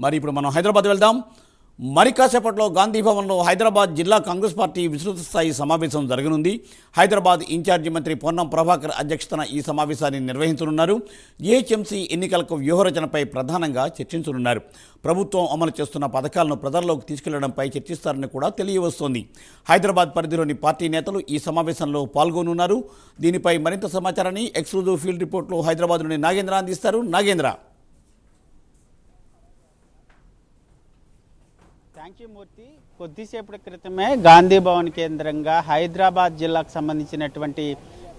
మరి ఇప్పుడు మనం హైదరాబాద్ వెళ్దాం. మరి కాసేపట్లో గాంధీ భవన్లో హైదరాబాద్ జిల్లా కాంగ్రెస్ పార్టీ విస్తృత స్థాయి సమావేశం జరగనుంది. హైదరాబాద్ ఇన్ఛార్జి మంత్రి పొన్నం ప్రభాకర్ అధ్యక్షతన ఈ సమావేశాన్ని నిర్వహించనున్నారు. ఏహెచ్ఎంసీ ఎన్నికలకు వ్యూహరచనపై ప్రధానంగా చర్చించనున్నారు. ప్రభుత్వం అమలు చేస్తున్న పథకాలను ప్రజల్లోకి తీసుకెళ్ళడంపై చర్చిస్తారని కూడా తెలియవస్తోంది. హైదరాబాద్ పరిధిలోని పార్టీ నేతలు ఈ సమావేశంలో పాల్గొనున్నారు. దీనిపై మరింత సమాచారాన్ని ఎక్స్క్లూజివ్ ఫీల్డ్ రిపోర్ట్లో హైదరాబాద్ నుండి నాగేంద్ర అందిస్తారు. నాగేంద్ర. థ్యాంక్ మూర్తి కొద్దిసేపటి క్రితమే గాంధీ భవన్ కేంద్రంగా హైదరాబాద్ జిల్లాకు సంబంధించినటువంటి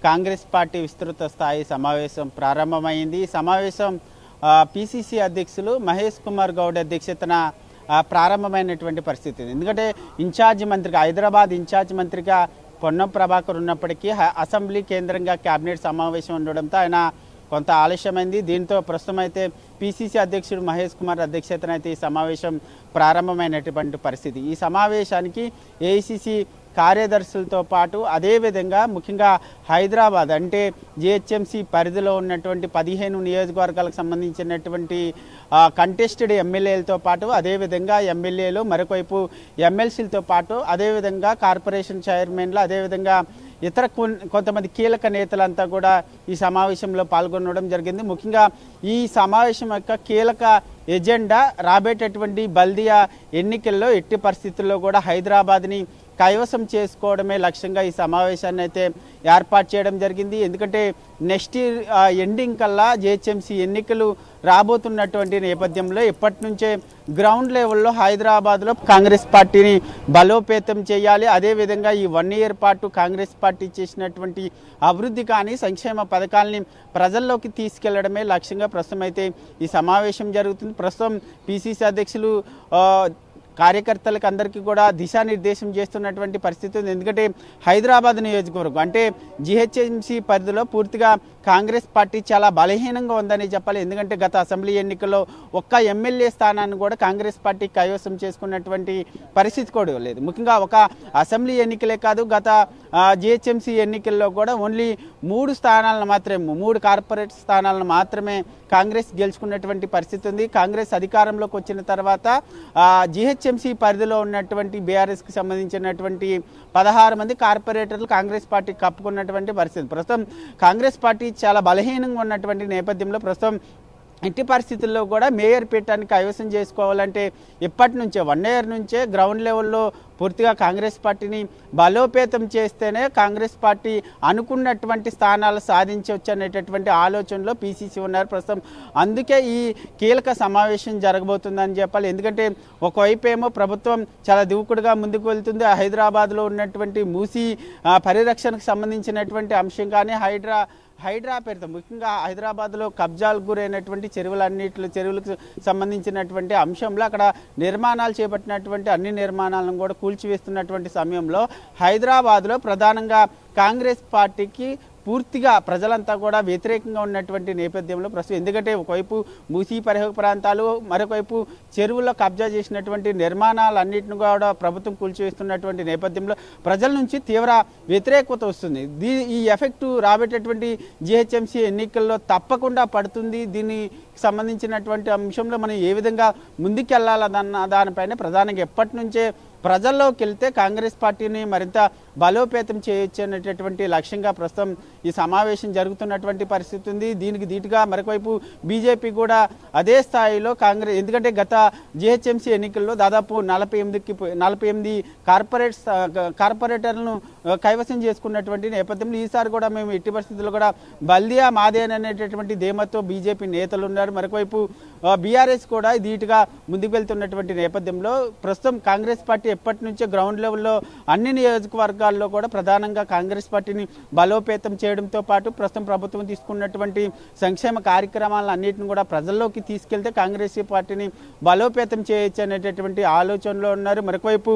కాంగ్రెస్ పార్టీ విస్తృత స్థాయి సమావేశం ప్రారంభమైంది. ఈ సమావేశం పిసిసి అధ్యక్షులు మహేష్ కుమార్ గౌడ్ అధ్యక్షతన ప్రారంభమైనటువంటి పరిస్థితి ఎందుకంటే ఇన్ఛార్జ్ మంత్రిగా హైదరాబాద్ ఇన్ఛార్జ్ మంత్రిగా పొన్నం ప్రభాకర్ ఉన్నప్పటికీ అసెంబ్లీ కేంద్రంగా కేబినెట్ సమావేశం ఉండడంతో ఆయన కొంత ఆలస్యమైంది. దీంతో ప్రస్తుతం అయితే పిసిసి అధ్యక్షుడు మహేష్ కుమార్ అధ్యక్షతన అయితే ఈ సమావేశం ప్రారంభమైనటువంటి పరిస్థితి. ఈ సమావేశానికి ఏఐసిసి కార్యదర్శులతో పాటు అదేవిధంగా ముఖ్యంగా హైదరాబాద్ అంటే జిహెచ్ఎంసి పరిధిలో ఉన్నటువంటి పదిహేను నియోజకవర్గాలకు సంబంధించినటువంటి కంటెస్టెడ్ ఎమ్మెల్యేలతో పాటు అదేవిధంగా ఎమ్మెల్యేలు మరొకవైపు ఎమ్మెల్సీలతో పాటు అదేవిధంగా కార్పొరేషన్ చైర్మన్లు అదేవిధంగా ఇతర కొన్- కొంతమంది కీలక నేతలంతా కూడా ఈ సమావేశంలో పాల్గొనడం జరిగింది. ముఖ్యంగా ఈ సమావేశం యొక్క కీలక ఎజెండా రాబేటటువంటి బల్దియా ఎన్నికల్లో ఎట్టి పరిస్థితుల్లో కూడా హైదరాబాద్ని కైవసం చేసుకోవడమే లక్ష్యంగా ఈ సమావేశాన్ని అయితే ఏర్పాటు చేయడం జరిగింది. ఎందుకంటే నెక్స్ట్ ఇయర్ ఎండింగ్ కల్లా జిహెచ్ఎంసీ ఎన్నికలు రాబోతున్నటువంటి నేపథ్యంలో ఇప్పటి నుంచే గ్రౌండ్ లెవెల్లో హైదరాబాద్లో కాంగ్రెస్ పార్టీని బలోపేతం చేయాలి. అదేవిధంగా ఈ వన్ ఇయర్ పాటు కాంగ్రెస్ పార్టీ చేసినటువంటి అభివృద్ధి కానీ సంక్షేమ పథకాలని ప్రజల్లోకి తీసుకెళ్ళడమే లక్ష్యంగా ప్రస్తుతం అయితే ఈ సమావేశం జరుగుతుంది. ప్రస్తుతం పిసిసి అధ్యక్షులు కార్యకర్తలకు అందరికీ కూడా దిశానిర్దేశం చేస్తున్నటువంటి పరిస్థితి ఉంది. ఎందుకంటే హైదరాబాద్ నియోజకవర్గం అంటే జిహెచ్ఎంసీ పరిధిలో పూర్తిగా కాంగ్రెస్ పార్టీ చాలా బలహీనంగా ఉందని చెప్పాలి. ఎందుకంటే గత అసెంబ్లీ ఎన్నికల్లో ఒక్క ఎమ్మెల్యే స్థానాన్ని కూడా కాంగ్రెస్ పార్టీ కైవసం చేసుకున్నటువంటి పరిస్థితి కూడా లేదు. ముఖ్యంగా ఒక అసెంబ్లీ ఎన్నికలే కాదు గత జిహెచ్ఎంసీ ఎన్నికల్లో కూడా ఓన్లీ మూడు స్థానాలను మాత్రమే మూడు కార్పొరేట్ స్థానాలను మాత్రమే కాంగ్రెస్ గెలుచుకున్నటువంటి పరిస్థితి ఉంది. కాంగ్రెస్ అధికారంలోకి వచ్చిన తర్వాత జిహెచ్ఎంసీ పరిధిలో ఉన్నటువంటి బీఆర్ఎస్కి సంబంధించినటువంటి పదహారు మంది కార్పొరేటర్లు కాంగ్రెస్ పార్టీ కప్పుకున్నటువంటి పరిస్థితి. ప్రస్తుతం కాంగ్రెస్ పార్టీ చాలా బలహీనంగా ఉన్నటువంటి నేపథ్యంలో ప్రస్తుతం ఎట్టి పరిస్థితుల్లో కూడా మేయర్ పీఠానికి కైవసం చేసుకోవాలంటే ఇప్పటి నుంచే వన్ ఇయర్ నుంచే గ్రౌండ్ లెవెల్లో పూర్తిగా కాంగ్రెస్ పార్టీని బలోపేతం చేస్తేనే కాంగ్రెస్ పార్టీ అనుకున్నటువంటి స్థానాలు సాధించవచ్చు అనేటటువంటి ఆలోచనలో పీసీసీ ఉన్నారు ప్రస్తుతం. అందుకే ఈ కీలక సమావేశం జరగబోతుందని చెప్పాలి. ఎందుకంటే ఒకవైపు ఏమో ప్రభుత్వం చాలా దూకుడుగా ముందుకు వెళ్తుంది. హైదరాబాద్లో ఉన్నటువంటి మూసీ పరిరక్షణకు సంబంధించినటువంటి అంశం కానీ హైడ్రా హైడ్రా పేరుతో ముఖ్యంగా హైదరాబాద్లో కబ్జాలకు గురైనటువంటి చెరువులన్నిటిలో చెరువులకు సంబంధించినటువంటి అంశంలో అక్కడ నిర్మాణాలు చేపట్టినటువంటి అన్ని నిర్మాణాలను కూడా కూల్చివేస్తున్నటువంటి సమయంలో హైదరాబాద్లో ప్రధానంగా కాంగ్రెస్ పార్టీకి పూర్తిగా ప్రజలంతా కూడా వ్యతిరేకంగా ఉన్నటువంటి నేపథ్యంలో ప్రస్తుతం ఎందుకంటే ఒకవైపు మూసీ పరిహక ప్రాంతాలు మరొకవైపు చెరువుల్లో కబ్జా చేసినటువంటి నిర్మాణాలన్నింటిని కూడా ప్రభుత్వం కూల్చివేస్తున్నటువంటి నేపథ్యంలో ప్రజల నుంచి తీవ్ర వ్యతిరేకత వస్తుంది. దీ ఈ ఎఫెక్ట్ రాబోయేటటువంటి జిహెచ్ఎంసీ ఎన్నికల్లో తప్పకుండా పడుతుంది. దీన్ని సంబంధించినటువంటి అంశంలో మనం ఏ విధంగా ముందుకెళ్ళాలన్న దానిపైన ప్రధానంగా ఎప్పటి నుంచే ప్రజల్లోకి వెళ్తే కాంగ్రెస్ పార్టీని మరింత బలోపేతం చేయొచ్చు అనేటటువంటి లక్ష్యంగా ప్రస్తుతం ఈ సమావేశం జరుగుతున్నటువంటి పరిస్థితి ఉంది. దీనికి ధీటుగా మరొకవైపు బీజేపీ కూడా అదే స్థాయిలో కాంగ్రెస్ ఎందుకంటే గత జిహెచ్ఎంసీ ఎన్నికల్లో దాదాపు నలభై ఎనిమిదికి నలభై ఎనిమిది కార్పొరేట్ కార్పొరేటర్లను కైవసం చేసుకున్నటువంటి నేపథ్యంలో ఈసారి కూడా మేము ఎట్టి పరిస్థితుల్లో కూడా బల్దియా మాదేన్ అనేటటువంటి ధీమతో బీజేపీ నేతలు ఉన్నారు. మరొకవైపు బీఆర్ఎస్ కూడా ధీటుగా ముందుకు వెళ్తున్నటువంటి నేపథ్యంలో ప్రస్తుతం కాంగ్రెస్ పార్టీ ఎప్పటి నుంచో గ్రౌండ్ లెవెల్లో అన్ని నియోజకవర్గాల్లో కూడా ప్రధానంగా కాంగ్రెస్ పార్టీని బలోపేతం చేయడంతో పాటు ప్రస్తుతం ప్రభుత్వం తీసుకున్నటువంటి సంక్షేమ కార్యక్రమాలను అన్నింటిని కూడా ప్రజల్లోకి తీసుకెళ్తే కాంగ్రెస్ పార్టీని బలోపేతం చేయొచ్చు అనేటటువంటి ఆలోచనలో ఉన్నారు. మరొకవైపు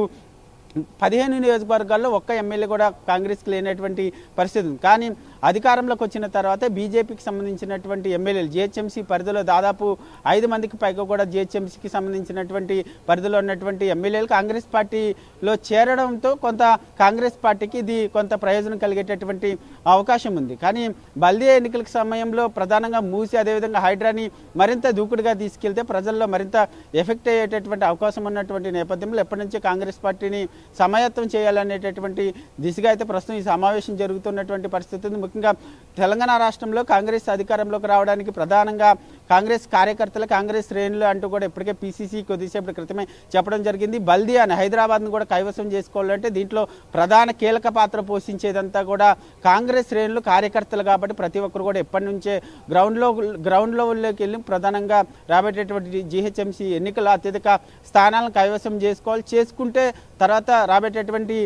పదిహేను నియోజకవర్గాల్లో ఒక్క ఎమ్మెల్యే కూడా కాంగ్రెస్కి లేనటువంటి పరిస్థితి ఉంది. కానీ అధికారంలోకి వచ్చిన తర్వాత బీజేపీకి సంబంధించినటువంటి ఎమ్మెల్యేలు జిహెచ్ఎంసీ పరిధిలో దాదాపు ఐదు మందికి పైగా కూడా జిహెచ్ఎంసీకి సంబంధించినటువంటి పరిధిలో ఉన్నటువంటి ఎమ్మెల్యేలు కాంగ్రెస్ పార్టీలో చేరడంతో కొంత కాంగ్రెస్ పార్టీకి ఇది కొంత ప్రయోజనం కలిగేటటువంటి అవకాశం ఉంది. కానీ బల్దీ ఎన్నికల సమయంలో ప్రధానంగా మూసి అదేవిధంగా హైడ్రాని మరింత దూకుడుగా తీసుకెళ్తే ప్రజల్లో మరింత ఎఫెక్ట్ అయ్యేటటువంటి అవకాశం ఉన్నటువంటి నేపథ్యంలో ఎప్పటి నుంచే కాంగ్రెస్ పార్టీని సమాయత్తం చేయాలనేటటువంటి దిశగా అయితే ప్రస్తుతం ఈ సమావేశం జరుగుతున్నటువంటి పరిస్థితి ముఖ్యంగా తెలంగాణ రాష్ట్రంలో కాంగ్రెస్ అధికారంలోకి రావడానికి ప్రధానంగా కాంగ్రెస్ కార్యకర్తలు కాంగ్రెస్ శ్రేణులు అంటూ కూడా ఇప్పటికే పీసీసీ కొద్దిసేపటి క్రితమే చెప్పడం జరిగింది. బల్దీ అని హైదరాబాద్ను కూడా కైవసం చేసుకోవాలంటే దీంట్లో ప్రధాన కీలక పాత్ర పోషించేదంతా కూడా కాంగ్రెస్ శ్రేణులు కార్యకర్తలు కాబట్టి ప్రతి ఒక్కరు కూడా ఎప్పటి నుంచే గ్రౌండ్లో గ్రౌండ్ లెవెల్లోకి వెళ్ళి ప్రధానంగా రాబెట్టేటువంటి జీహెచ్ఎంసీ ఎన్నికల అత్యధిక స్థానాలను కైవసం చేసుకోవాలి. చేసుకుంటే తర్వాత రాబోయేటటువంటి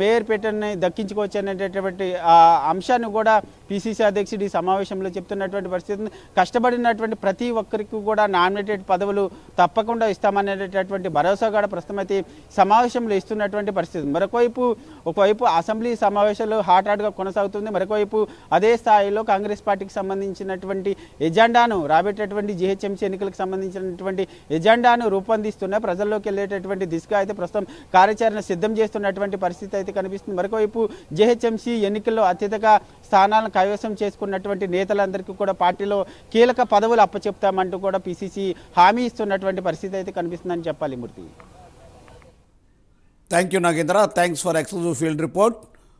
మేయర్ పీఠాన్ని దక్కించుకోవచ్చు అనేటటువంటి అంశాన్ని కూడా పిసిసి అధ్యక్షుడు ఈ సమావేశంలో చెప్తున్నటువంటి పరిస్థితి కష్టపడినటువంటి ప్రతి ఒక్కరికి కూడా నామినేటెడ్ పదవులు తప్పకుండా ఇస్తామనేటటువంటి భరోసా కూడా ప్రస్తుతం అయితే సమావేశంలో ఇస్తున్నటువంటి పరిస్థితి మరొకవైపు ఒకవైపు అసెంబ్లీ సమావేశాలు హాట్ కొనసాగుతుంది. మరొకవైపు అదే స్థాయిలో కాంగ్రెస్ పార్టీకి సంబంధించినటువంటి ఎజెండాను రాబోయేటటువంటి జిహెచ్ఎంసీ ఎన్నికలకు సంబంధించినటువంటి ఎజెండాను రూపొందిస్తున్న ప్రజల్లోకి వెళ్ళేటటువంటి దిశగా అయితే ప్రస్తుతం కార్యాచరణ సిద్ధం చేస్తున్నటువంటి పరిస్థితి అయితే కనిపిస్తుంది. మరొకవైపు జిహెచ్ఎంసీ ఎన్నికల్లో అత్యధిక స్థానాలను కైవసం చేసుకున్నటువంటి నేతలందరికీ కూడా పార్టీలో కీలక పదవులు అప్పచెప్తామంటూ కూడా పిసిసి హామీ ఇస్తున్నటువంటి పరిస్థితి అయితే కనిపిస్తుందని చెప్పాలి Murthy. Thank you Nagendra thanks for exclusive field report